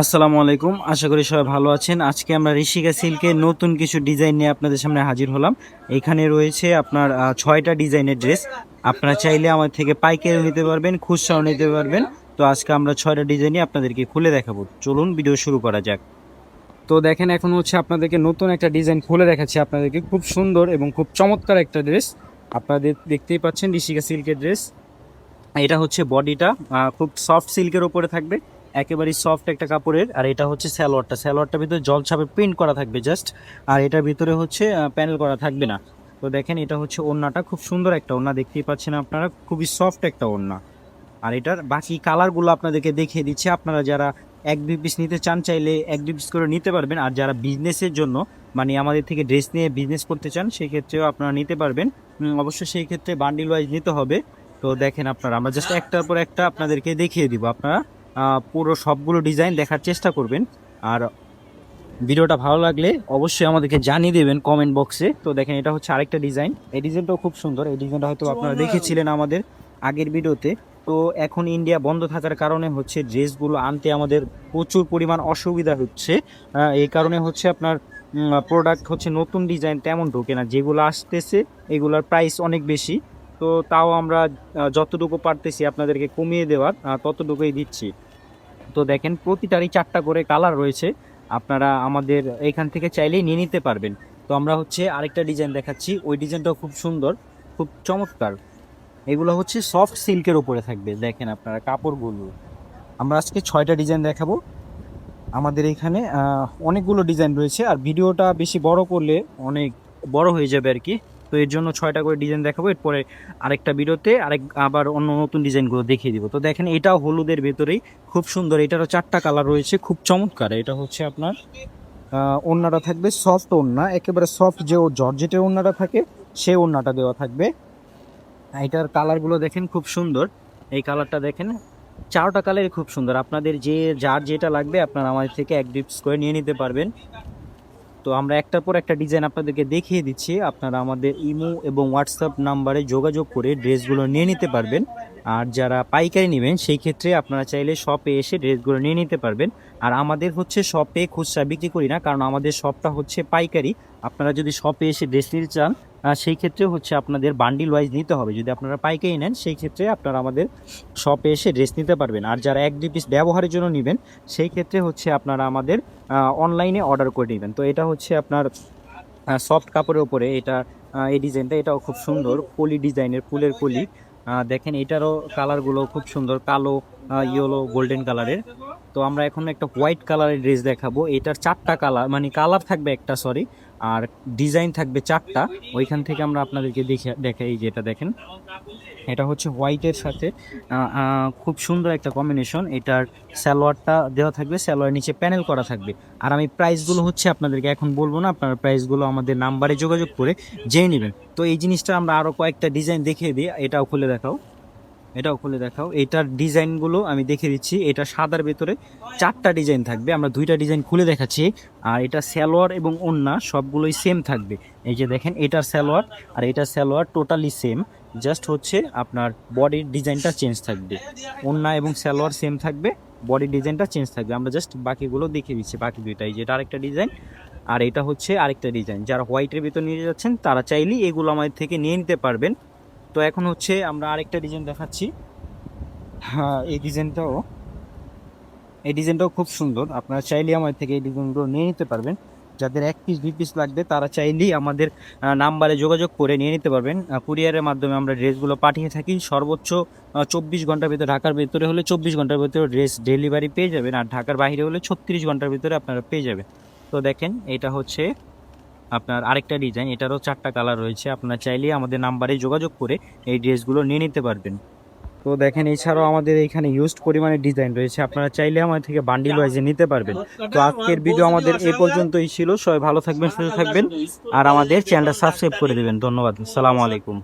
আসসালামু আলাইকুম। আশা করি সবাই ভালো আছেন। আজকে আমরা ঋষিকা সিল্কের নতুন কিছু ডিজাইন নিয়ে আপনাদের সামনে হাজির হলাম। এখানে রয়েছে আপনার ছয়টা ডিজাইনের ড্রেস। আপনারা চাইলে আমার থেকে পাইকারিও নিতে পারবেন, খুচরাও নিতে পারবেন। তো আজকে আমরা ছয়টা ডিজাইনই আপনাদেরকে খুলে দেখাবো। চলুন ভিডিও শুরু করা যাক। তো দেখেন, এখন হচ্ছে আপনাদেরকে নতুন একটা ডিজাইন খুলে দেখাচ্ছি আপনাদেরকে। খুব সুন্দর এবং খুব চমৎকার একটা ড্রেস। আপনাদের দেখতেই পাচ্ছেন ঋষিকা সিল্কের ড্রেস। এটা হচ্ছে বডিটা খুব সফট সিল্কের ওপরে থাকবে। একেবারেই সফট একটা কাপড়ের আর এটা হচ্ছে স্যালোয়ারটা স্যালোয়ারটার ভিতরে জল ছাপে প্রিন্ট করা থাকবে জাস্ট আর এটার ভিতরে হচ্ছে প্যানেল করা থাকবে না। তো দেখেন এটা হচ্ছে ওড়নাটা খুব সুন্দর একটা ওড়না দেখতেই পাচ্ছেন আপনারা খুবই সফট একটা ওড়না। আর এটার বাকি কালারগুলো আপনাদেরকে দেখিয়ে দিচ্ছি। আপনারা যারা এক দুই পিস নিতে চান চাইলে এক দুই পিস করে নিতে পারবেন। আর যারা বিজনেসের জন্য মানে আমাদের থেকে ড্রেস নিয়ে বিজনেস করতে চান সেই ক্ষেত্রেও আপনারা নিতে পারবেন। উম, অবশ্যই সেই ক্ষেত্রে বান্ডিল ওয়াইজ নিতে হবে। তো দেখেন আপনারা আমরা জাস্ট একটার পর একটা আপনাদেরকে দেখিয়ে দিব। আপনারা পুরো সবগুলো ডিজাইন দেখার চেষ্টা করবেন। আর ভিডিওটা ভালো লাগলে অবশ্যই আমাদেরকে জানিয়ে দেবেন কমেন্ট বক্সে তো দেখেন এটা হচ্ছে আরেকটা ডিজাইন এই ডিজাইনটাও খুব সুন্দর। এই ডিজাইনটা হয়তো আপনারা দেখেছিলেন আমাদের আগের ভিডিওতে। তো এখন ইন্ডিয়া বন্ধ থাকার কারণে হচ্ছে ড্রেসগুলো আনতে আমাদের প্রচুর পরিমাণ অসুবিধা হচ্ছে। এই কারণে হচ্ছে আপনার প্রোডাক্ট হচ্ছে নতুন ডিজাইন তেমন ঢোকে না। যেগুলো আসতেছে এগুলোর প্রাইস অনেক বেশি। তো তাও আমরা যতটুকু পারতেছি আপনাদেরকে কমিয়ে দেওয়ার ততটুকুই দিচ্ছি। তো দেখেন প্রতিটারই চারটা করে কালার রয়েছে। আপনারা আমাদের এখান থেকে চাইলেই নিয়ে নিতে পারবেন। তো আমরা হচ্ছে আরেকটা ডিজাইন দেখাচ্ছি। ওই ডিজাইনটাও খুব সুন্দর, খুব চমৎকার। এগুলো হচ্ছে সফট সিল্কের ওপরে থাকবে, দেখেন আপনারা কাপড়গুলো। আমরা আজকে ছয়টা ডিজাইন দেখাবো। আমাদের এখানে অনেকগুলো ডিজাইন রয়েছে। আর ভিডিওটা বেশি বড় করলে অনেক বড় হয়ে যাবে আর কি। তো এর জন্য ছয়টা করে ডিজাইন দেখাবো। এরপরে আরেকটা ভিডিওতে আরেক, আবার অন্য নতুন ডিজাইনগুলো দেখিয়ে দিব। তো দেখেন, এটাও হলুদের ভেতরেই। খুব সুন্দর, এটারও চারটা কালার রয়েছে, খুব চমৎকার। এটা হচ্ছে আপনার ওড়নাটা থাকবে সফট ওড়না, একেবারে সফট যে ও জর্জেটের ওড়নাটা থাকে, সে ওড়নাটা দেওয়া থাকবে। এটার কালারগুলো দেখেন, খুব সুন্দর। এই কালারটা দেখেন, চারটা কালারই খুব সুন্দর। আপনাদের যে, যার যেটা লাগবে, আপনারা আমাদের থেকে এক ডিপস করে নিয়ে নিতে পারবেন। তো আমরা একটার পর একটা ডিজাইন আপনাদেরকে দেখিয়ে দিচ্ছি। আপনারা আমাদের ইমো এবং হোয়াটসঅ্যাপ নাম্বারে যোগাযোগ করে ড্রেসগুলো নিয়ে নিতে পারবেন। আর যারা পাইকারি নেবেন, সেই ক্ষেত্রে আপনারা চাইলে শপে এসে ড্রেসগুলো নিয়ে নিতে পারবেন। আর আমাদের হচ্ছে শপে খুচরা বিক্রি করি না, কারণ আমাদের শপটা হচ্ছে পাইকারি। আপনারা যদি শপে এসে ড্রেস নিতে চান সেই ক্ষেত্রে হচ্ছে আপনাদের বান্ডিল ওয়াইজ নিতে হবে। যদি আপনারা পাইকারি নেন, সেই ক্ষেত্রে আপনারা আমাদের শপে এসে ড্রেস নিতে পারবেন। আর যারা এক দুই পিস ব্যবহারের জন্য নেবেন, সেই ক্ষেত্রে হচ্ছে আপনারা আমাদের অনলাইনে অর্ডার করে নেবেন। তো এটা হচ্ছে আপনার সফট কাপড়ের ওপরে এটা এই ডিজাইনটা এটাও খুব সুন্দর। পলি ডিজাইনের ফুলের পলি দেখেন এটারও কালারগুলো খুব সুন্দর। কালো ইয়েলো গোল্ডেন কালারের তো আমরা এখন একটা হোয়াইট কালারের ড্রেস দেখাবো। এটার চারটা কালার মানে কালার থাকবে একটা সরি আর ডিজাইন থাকবে চারটা। ওইখান থেকে আমরা আপনাদেরকে দেখে দেখাই যেটা দেখেন, এটা হচ্ছে হোয়াইটের সাথে। খুব সুন্দর একটা কম্বিনেশন এটার সালোয়ারটা দেওয়া থাকবে সালোয়ার নিচে প্যানেল করা থাকবে। আর আমি প্রাইসগুলো হচ্ছে আপনাদেরকে এখন বলব না, আপনারা প্রাইসগুলো আমাদের নাম্বারে যোগাযোগ করে জেনে নেবেন। তো এই জিনিসটা আমরা আরও কয়েকটা ডিজাইন দেখিয়ে দিই, এটাও খুলে দেখাও। এটাও খুলে দেখাও। এটার ডিজাইনগুলো আমি দেখে দিচ্ছি। এটা সাদার ভেতরে চারটা ডিজাইন থাকবে। আমরা দুইটা ডিজাইন খুলে দেখাচ্ছি। আর এটা সালোয়ার এবং ওন্না সবগুলোই সেম থাকবে। এই যে দেখেন, এটার সালোয়ার আর এটার সালোয়ার টোটালি সেম জাস্ট হচ্ছে আপনার বডির ডিজাইনটা চেঞ্জ থাকবে। ওন্না এবং সালোয়ার সেম থাকবে। বডির ডিজাইনটা চেঞ্জ থাকবে। আমরা জাস্ট বাকিগুলো দেখে দিচ্ছি, বাকি দুইটাই যেটা আরেকটা ডিজাইন। আর এটা হচ্ছে আরেকটা ডিজাইন। যারা হোয়াইটের ভিতর নিয়ে যাচ্ছেন, তারা চাইলেই এগুলো আমাদের থেকে নিয়ে নিতে পারবেন। তো এখন হচ্ছে আমরা আরেকটা ডিজাইন দেখাচ্ছি। হ্যাঁ এই ডিজাইনটাও এই ডিজাইনটাও খুব সুন্দর। আপনারা চাইলেই আমাদের থেকে এই ডিজাইনগুলো নিয়ে নিতে পারবেন। যাদের এক পিস দুই পিস লাগবে, তারা চাইলেই আমাদের নাম্বারে যোগাযোগ করে নিয়ে নিতে পারবেন। কুরিয়ারের মাধ্যমে আমরা ড্রেসগুলো পাঠিয়ে থাকি। সর্বোচ্চ চব্বিশ ঘণ্টার ভিতরে, ঢাকার ভিতরে হলে চব্বিশ ঘণ্টার ভিতরে ড্রেস ডেলিভারি পেয়ে যাবেন। আর ঢাকার বাইরে হলে ছত্রিশ ঘণ্টার ভিতরে আপনারা পেয়ে যাবেন। তো দেখেন, এটা হচ্ছে আপনার আরেকটা ডিজাইন এটারও চারটা কালার রয়েছে। আপনার চাইলে আমাদের নাম্বারে যোগাযোগ করে এই ড্রেসগুলো নিয়ে নিতে পারবেন। তো দেখেন, এছাড়াও আমাদের এখানে ইউজড পরিমাণে ডিজাইন রয়েছে। আপনারা চাইলে আমাদের থেকে বান্ডিল ওয়াইজে নিতে পারবেন। তো আজকের ভিডিও আমাদের এ পর্যন্তই ছিল। সবাই ভালো থাকবেন, সুস্থ থাকবেন। আর আমাদের চ্যানেলটা সাবস্ক্রাইব করে দেবেন। ধন্যবাদ। আসসালামু আলাইকুম।